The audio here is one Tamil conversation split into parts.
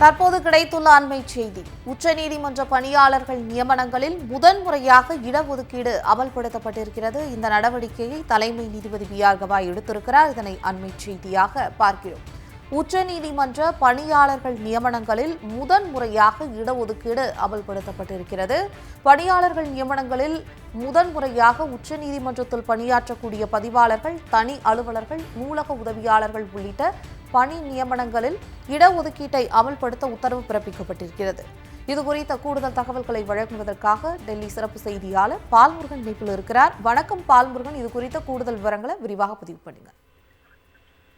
தற்போது கிடைத்துள்ள அண்மை செய்தி. உச்சநீதிமன்ற பணியாளர்கள் நியமனங்களில் முதன்முறையாக இடஒதுக்கீடு அமல்படுத்தப்பட்டிருக்கிறது. இந்த நடவடிக்கையை தலைமை நீதிபதி பி ஆர். கவாய் எடுத்திருக்கிறார். இதனை அண்மை செய்தியாக பார்க்கிறோம். உச்சநீதிமன்ற பணியாளர்கள் நியமனங்களில் முதன்முறையாக இடஒதுக்கீடு அமல்படுத்தப்பட்டிருக்கிறது. பணியாளர்கள் நியமனங்களில் முதன்முறையாக உச்சநீதிமன்றத்தில் பணியாற்றக்கூடிய பதிவாளர்கள் தனி அலுவலர்கள் நூலக உதவியாளர்கள் உள்ளிட்ட பணி நியமனங்களில் இடஒதுக்கீட்டை அமல்படுத்த உத்தரவு பிறப்பிக்கப்பட்டிருக்கிறது. இது குறித்த கூடுதல் தகவல்களை வழங்குவதற்காக டெல்லி சிறப்பு செய்தியாளர் பால்முருகன் இணைப்பில் இருக்கிறார். வணக்கம் பால்முருகன். இது குறித்த கூடுதல் விவரங்களை விரிவாக பதிவு பண்ணுங்க.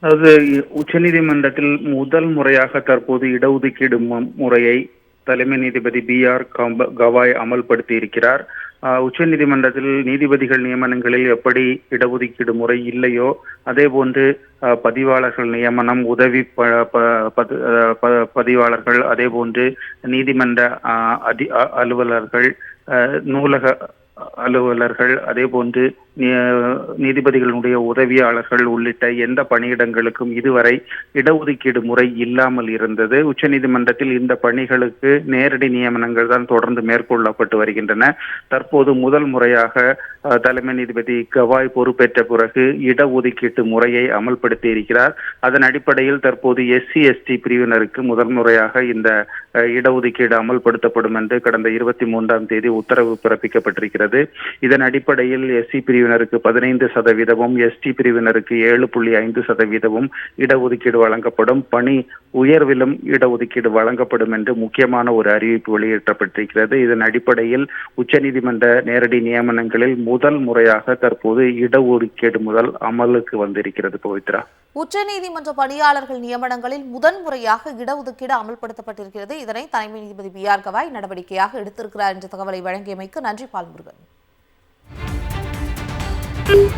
அதாவது உச்சநீதிமன்றத்தில் முதல் முறையாக தற்போது இடஒதுக்கீடு முறையை தலைமை நீதிபதி பி ஆர் கவாய் அமல்படுத்தி இருக்கிறார் ஆஹ் நீதிமன்றத்தில் நீதிபதிகள் நியமனங்களில் எப்படி இடஒதுக்கீடு முறை இல்லையோ அதே போன்று பதிவாளர்கள் நியமனம் உதவி ப- ப- ப- பதிவாளர்கள் அதே போன்று நீதிமன்ற ஆஹ் அதி அலுவலர்கள் ஆஹ் நூலக அலுவலர்கள் அதே போன்று நீதிபதிகளுடைய உதவியாளர்கள் உள்ளிட்ட எந்த பணியிடங்களுக்கும் இதுவரை இடஒதுக்கீடு முறை இல்லாமல் இருந்தது. உச்சநீதிமன்றத்தில் இந்த பணிகளுக்கு நேரடி நியமனங்கள் தான் தொடர்ந்து மேற்கொள்ளப்பட்டு வருகின்றன. தற்போது முதல் முறையாக தலைமை நீதிபதி கவாய் பொறுப்பேற்ற பிறகு இடஒதுக்கீட்டு முறையை அமல்படுத்தி இருக்கிறார். அதன் அடிப்படையில் தற்போது எஸ்சி எஸ்டி பிரிவினருக்கு முதல் முறையாக இந்த இடஒதுக்கீடு அமல்படுத்தப்படும் என்று கடந்த இருபத்தி மூன்றாம் தேதி உத்தரவு பிறப்பிக்கப்பட்டிருக்கிறது. இதன் அடிப்படையில் எஸ்சி பிரிவினருக்கு பதினைந்து சதவீதமும் எஸ்டி பிரிவினருக்கு ஏழு புள்ளி ஐந்து சதவீதமும் இடஒதுக்கீடு வழங்கப்படும். பணி உயர்விலும் இடஒதுக்கீடு வழங்கப்படும் என்று முக்கியமான ஒரு அறிவிப்பு வெளியிடப்பட்டிருக்கிறது. இதன் அடிப்படையில் உச்சநீதிமன்ற நேரடி நியமனங்களில் முதல் முறையாக தற்போது இடஒதுக்கீடு முதல் அமலுக்கு வந்திருக்கிறது பவித்ரா. உச்சநீதிமன்ற பணியாளர்கள் நியமனங்களில் முதன்முறையாக இடஒதுக்கீடு அமல்படுத்தப்பட்டிருக்கிறது. இதனை தலைமை நீதிபதி பி ஆர் கவாய் நடவடிக்கையாக எடுத்திருக்கிறார் என்ற தகவலை வழங்கியமைக்கு நன்றி பால்முருகன். you